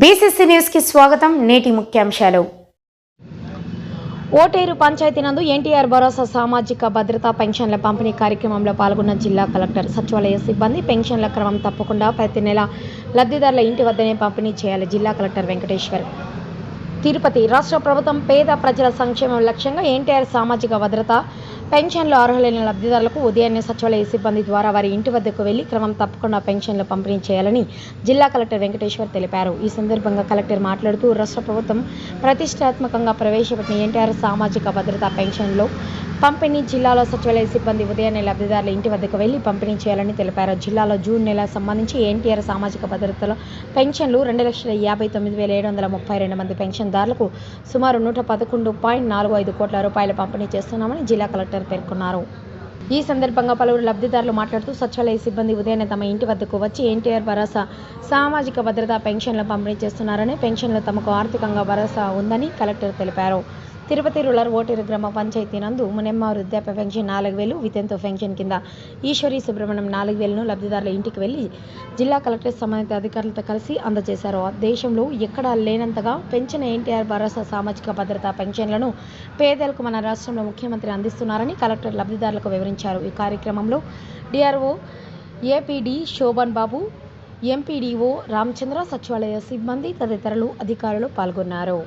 BCC న్యూస్కి స్వాగతం నేటి ముఖ్యాంశాలు. ఓటేరు పంచాయతీ నందు ఎన్టీఆర్ భరోసా సామాజిక భద్రతా పెన్షన్ల పంపిణీ కార్యక్రమంలో పాల్గొన్న జిల్లా కలెక్టర్ సచివాలయ సిబ్బంది పెన్షన్ల క్రమం తప్పకుండా ప్రతి నెల లబ్ధిదారుల ఇంటి వద్దనే పంపిణీ చేయాలి జిల్లా కలెక్టర్ వెంకటేశ్వర్. తిరుపతి రాష్ట్ర ప్రభుత్వం పేద ప్రజల సంక్షేమం లక్ష్యంగా ఎన్టీఆర్ సామాజిక భద్రత పెన్షన్లు అర్హులైన లబ్ధిదారులకు ఉదయాన్నే సచివాలయ సిబ్బంది ద్వారా వారి ఇంటి వద్దకు వెళ్ళి క్రమం తప్పకుండా పెన్షన్లు పంపిణీ చేయాలని జిల్లా కలెక్టర్ వెంకటేశ్వర్ తెలిపారు. ఈ సందర్భంగా కలెక్టర్ మాట్లాడుతూ రాష్ట్ర ప్రభుత్వం ప్రతిష్టాత్మకంగా ప్రవేశపెట్టిన ఎన్టీఆర్ సామాజిక భద్రత పెన్షన్లో పంపిణీ జిల్లాలో సచివాలయ సిబ్బంది ఉదయాన్నే లబ్ధిదారుల ఇంటి వద్దకు వెళ్ళి పంపిణీ చేయాలని తెలిపారు. జిల్లాలో జూన్ నెల సంబంధించి ఎన్టీఆర్ సామాజిక భద్రతలో పెన్షన్లు రెండు లక్షల యాభై తొమ్మిది వేల ఏడు వందల ముప్పై రెండు మంది పెన్షన్దారులకు సుమారు నూట పదకొండు పాయింట్ నాలుగు ఐదు కోట్ల రూపాయలు పంపిణీ చేస్తున్నామని జిల్లా కలెక్టర్ పేర్కొన్నారు. ఈ సందర్భంగా పలువురు లబ్ధిదారులు మాట్లాడుతూ సచివాలయ సిబ్బంది ఉదయాన్నే తమ ఇంటి వద్దకు వచ్చి ఎన్టీఆర్ భరోసా సామాజిక భద్రత పెన్షన్ల పంపిణీ చేస్తున్నారని పెన్షన్లు తమకు ఆర్థికంగా భరోసా ఉందని కలెక్టర్ తెలిపారు. తిరుపతి రూరల్ ఓటేరు గ్రామ పంచాయతీ నందు మునెమ్మ వృద్ధాప్య పెన్షన్ నాలుగు వేలు వితెంతో పెన్షన్ కింద ఈశ్వరి సుబ్రహ్మణ్యం నాలుగు వేలను లబ్ధిదారుల ఇంటికి వెళ్ళి జిల్లా కలెక్టర్ సంబంధిత అధికారులతో కలిసి అందజేశారు. దేశంలో ఎక్కడా లేనంతగా పెంచిన ఎన్టీఆర్ భరోసా సామాజిక భద్రతా పెన్షన్లను పేదలకు మన రాష్ట్రంలో ముఖ్యమంత్రి అందిస్తున్నారని కలెక్టర్ లబ్ధిదారులకు వివరించారు. ఈ కార్యక్రమంలో DRO APD Shobhan Babu MPDO Ramachandra సచివాలయ సిబ్బంది తదితరులు అధికారులు పాల్గొన్నారు.